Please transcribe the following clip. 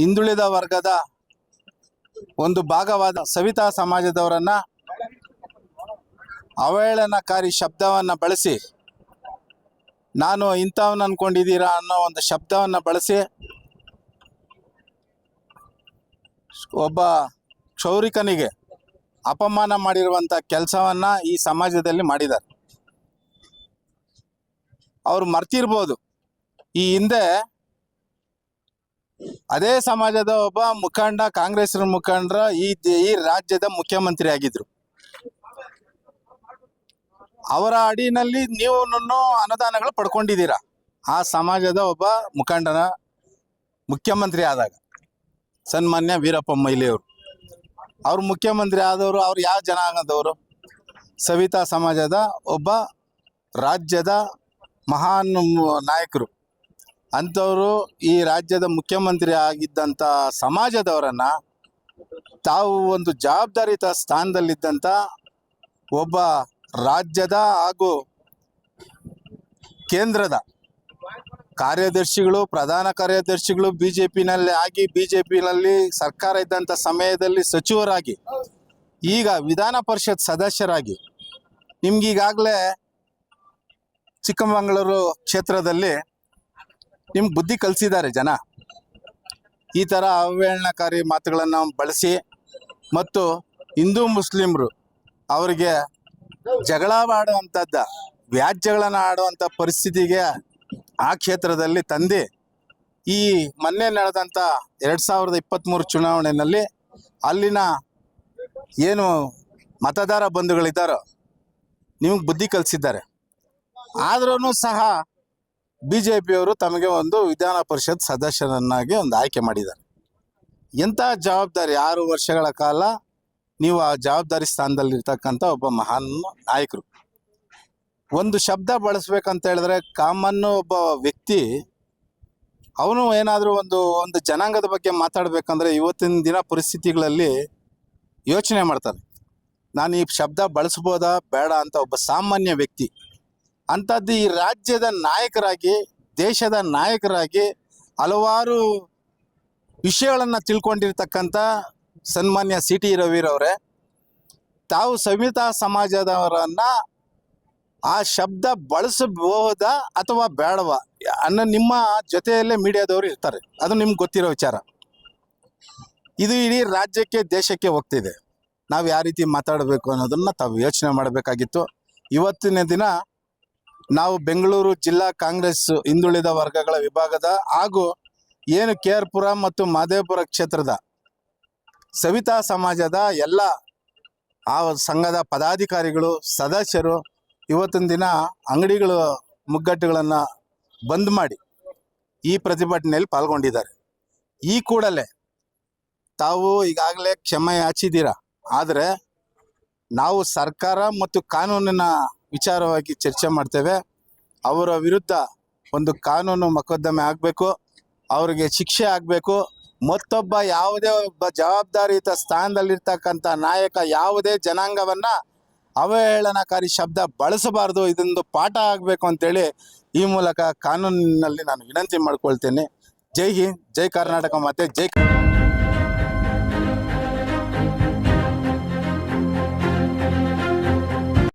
ಹಿಂದುಳಿದ ವರ್ಗದ ಒಂದು ಭಾಗವಾದ ಸವಿತಾ ಸಮಾಜದವರನ್ನ ಅವಹೇಳನಕಾರಿ ಶಬ್ದವನ್ನು ಬಳಸಿ, ನಾನು ಇಂಥವನ್ನ ಅನ್ಕೊಂಡಿದ್ದೀರಾ ಅನ್ನೋ ಒಂದು ಶಬ್ದವನ್ನು ಬಳಸಿ, ಒಬ್ಬ ಕ್ಷೌರಿಕನಿಗೆ ಅಪಮಾನ ಮಾಡಿರುವಂಥ ಕೆಲಸವನ್ನ ಈ ಸಮಾಜದಲ್ಲಿ ಮಾಡಿದ್ದಾರೆ. ಅವ್ರು ಮರ್ತಿರ್ಬೋದು. ಈ ಹಿಂದೆ ಅದೇ ಸಮಾಜದ ಒಬ್ಬ ಮುಖಂಡ ಕಾಂಗ್ರೆಸ್ ಮುಖಂಡರ ಈ ಈ ರಾಜ್ಯದ ಮುಖ್ಯಮಂತ್ರಿ ಆಗಿದ್ರು. ಅವರ ಅಡಿನಲ್ಲಿ ನೀವು ಅನುದಾನಗಳು ಪಡ್ಕೊಂಡಿದ್ದೀರಾ? ಆ ಸಮಾಜದ ಒಬ್ಬ ಮುಖಂಡನ ಮುಖ್ಯಮಂತ್ರಿ ಆದಾಗ, ಸನ್ಮಾನ್ಯ ವೀರಪ್ಪ ಮೊಯ್ಲಿಯವರು ಅವ್ರು ಮುಖ್ಯಮಂತ್ರಿ ಆದವರು, ಅವ್ರು ಯಾವ ಜನಾಂಗದವರು? ಸವಿತಾ ಸಮಾಜದ ಒಬ್ಬ ರಾಜ್ಯದ ಮಹಾನ್ ನಾಯಕರು. ಅಂಥವರು ಈ ರಾಜ್ಯದ ಮುಖ್ಯಮಂತ್ರಿ ಆಗಿದ್ದಂಥ ಸಮಾಜದವರನ್ನ ತಾವು ಒಂದು ಜವಾಬ್ದಾರಿತ ಸ್ಥಾನದಲ್ಲಿದ್ದಂಥ ಒಬ್ಬ ರಾಜ್ಯದ ಹಾಗೂ ಕೇಂದ್ರದ ಕಾರ್ಯದರ್ಶಿಗಳು, ಪ್ರಧಾನ ಕಾರ್ಯದರ್ಶಿಗಳು ಬಿ ಜೆ ಪಿನಲ್ಲಿ ಆಗಿ ಬಿ ಜೆ ಪಿನಲ್ಲಿ ಸರ್ಕಾರ ಇದ್ದಂಥ ಸಮಯದಲ್ಲಿ ಸಚಿವರಾಗಿ, ಈಗ ವಿಧಾನ ಪರಿಷತ್ ಸದಸ್ಯರಾಗಿ, ನಿಮ್ಗೀಗಾಗಲೇ ಚಿಕ್ಕಮಗಳೂರು ಕ್ಷೇತ್ರದಲ್ಲಿ ನಿಮ್ಗೆ ಬುದ್ಧಿ ಕಲಿಸಿದ್ದಾರೆ ಜನ. ಈ ಥರ ಅವಹೇಳನಕಾರಿ ಮಾತುಗಳನ್ನು ಬಳಸಿ ಮತ್ತು ಹಿಂದೂ ಮುಸ್ಲಿಮರು ಅವರಿಗೆ ಜಗಳ ಆಡುವಂಥದ್ದ ವ್ಯಾಜ್ಯಗಳನ್ನು ಆಡುವಂಥ ಪರಿಸ್ಥಿತಿಗೆ ಆ ಕ್ಷೇತ್ರದಲ್ಲಿ ತಂದು, ಈ ಮೊನ್ನೆ ನಡೆದಂಥ ಎರಡು ಸಾವಿರದ ಇಪ್ಪತ್ತ್ಮೂರು ಚುನಾವಣೆಯಲ್ಲಿ ಅಲ್ಲಿನ ಏನು ಮತದಾರ ಬಂಧುಗಳಿದ್ದಾರೋ, ನಿಮಗೆ ಬುದ್ಧಿ ಕಲಿಸಿದ್ದಾರೆ. ಆದ್ರೂ ಸಹ ಬಿ ಜೆ ಪಿಯವರು ತಮಗೆ ಒಂದು ವಿಧಾನ ಪರಿಷತ್ ಸದಸ್ಯರನ್ನಾಗಿ ಒಂದು ಆಯ್ಕೆ ಮಾಡಿದ್ದಾರೆ. ಎಂಥ ಜವಾಬ್ದಾರಿ ಆರು ವರ್ಷಗಳ ಕಾಲ ನೀವು ಆ ಜವಾಬ್ದಾರಿ ಸ್ಥಾನದಲ್ಲಿರ್ತಕ್ಕಂಥ ಒಬ್ಬ ಮಹಾನ್ ನಾಯಕರು. ಒಂದು ಶಬ್ದ ಬಳಸ್ಬೇಕಂತ ಹೇಳಿದ್ರೆ ಕಾಮನ್ನು ಒಬ್ಬ ವ್ಯಕ್ತಿ ಅವನು ಏನಾದರೂ ಒಂದು ಒಂದು ಜನಾಂಗದ ಬಗ್ಗೆ ಮಾತಾಡಬೇಕಂದ್ರೆ ಇವತ್ತಿನ ದಿನ ಪರಿಸ್ಥಿತಿಗಳಲ್ಲಿ ಯೋಚನೆ ಮಾಡ್ತಾನೆ. ನಾನು ಈ ಶಬ್ದ ಬಳಸ್ಬೋದಾ, ಬೇಡ ಅಂತ ಒಬ್ಬ ಸಾಮಾನ್ಯ ವ್ಯಕ್ತಿ ಅಂಥದ್ದು ಈ ರಾಜ್ಯದ ನಾಯಕರಾಗಿ, ದೇಶದ ನಾಯಕರಾಗಿ ಹಲವಾರು ವಿಷಯಗಳನ್ನು ತಿಳ್ಕೊಂಡಿರ್ತಕ್ಕಂಥ ಸನ್ಮಾನ್ಯ ಸಿ ಟಿ ರವಿರವರೇ ತಾವು ಸವಿತಾ ಸಮಾಜದವರನ್ನ ಆ ಶಬ್ದ ಬಳಸಬಹುದ ಅಥವಾ ಬೇಡವಾ? ಅನ್ನೋ ನಿಮ್ಮ ಜೊತೆಯಲ್ಲೇ ಮೀಡಿಯಾದವರು ಇರ್ತಾರೆ. ಅದು ನಿಮ್ಗೆ ಗೊತ್ತಿರೋ ವಿಚಾರ. ಇದು ಇಡೀ ರಾಜ್ಯಕ್ಕೆ, ದೇಶಕ್ಕೆ ಹೋಗ್ತಿದೆ. ನಾವು ಯಾವ ರೀತಿ ಮಾತಾಡಬೇಕು ಅನ್ನೋದನ್ನ ತಾವು ಯೋಚನೆ ಮಾಡಬೇಕಾಗಿತ್ತು. ಇವತ್ತಿನ ದಿನ ನಾವು ಬೆಂಗಳೂರು ಜಿಲ್ಲಾ ಕಾಂಗ್ರೆಸ್ ಹಿಂದುಳಿದ ವರ್ಗಗಳ ವಿಭಾಗದ ಹಾಗೂ ಏನು ಕೆ ಪುರ ಮತ್ತು ಮಾದೇವಪುರ ಕ್ಷೇತ್ರದ ಸವಿತಾ ಸಮಾಜದ ಎಲ್ಲ ಆ ಸಂಘದ ಪದಾಧಿಕಾರಿಗಳು, ಸದಸ್ಯರು ಇವತ್ತಿನ ದಿನ ಅಂಗಡಿಗಳು ಮುಗ್ಗಟ್ಟುಗಳನ್ನು ಬಂದ್ ಮಾಡಿ ಈ ಪ್ರತಿಭಟನೆಯಲ್ಲಿ ಪಾಲ್ಗೊಂಡಿದ್ದಾರೆ. ಈ ಕೂಡಲೇ ತಾವು ಈಗಾಗಲೇ ಕ್ಷಮೆ ಯಾಚಿದ್ದೀರಾ? ಆದರೆ ನಾವು ಸರ್ಕಾರ ಮತ್ತು ಕಾನೂನಿನ ವಿಚಾರವಾಗಿ ಚರ್ಚೆ ಮಾಡ್ತೇವೆ. ಅವರ ವಿರುದ್ಧ ಒಂದು ಕಾನೂನು ಮೊಕದ್ದಮೆ ಆಗಬೇಕು, ಅವರಿಗೆ ಶಿಕ್ಷೆ ಆಗಬೇಕು. ಮತ್ತೊಬ್ಬ ಯಾವುದೇ ಒಬ್ಬ ಜವಾಬ್ದಾರಿಯುತ ಸ್ಥಾನದಲ್ಲಿರ್ತಕ್ಕಂಥ ನಾಯಕ ಯಾವುದೇ ಜನಾಂಗವನ್ನ ಅವಹೇಳನಕಾರಿ ಶಬ್ದ ಬಳಸಬಾರ್ದು, ಇದೊಂದು ಪಾಠ ಆಗಬೇಕು ಅಂತೇಳಿ ಈ ಮೂಲಕ ಕಾನೂನಿನಲ್ಲಿ ನಾನು ವಿನಂತಿ ಮಾಡ್ಕೊಳ್ತೇನೆ. ಜೈ ಹಿಂದ್, ಜೈ ಕರ್ನಾಟಕ ಮತ್ತೆ ಜೈ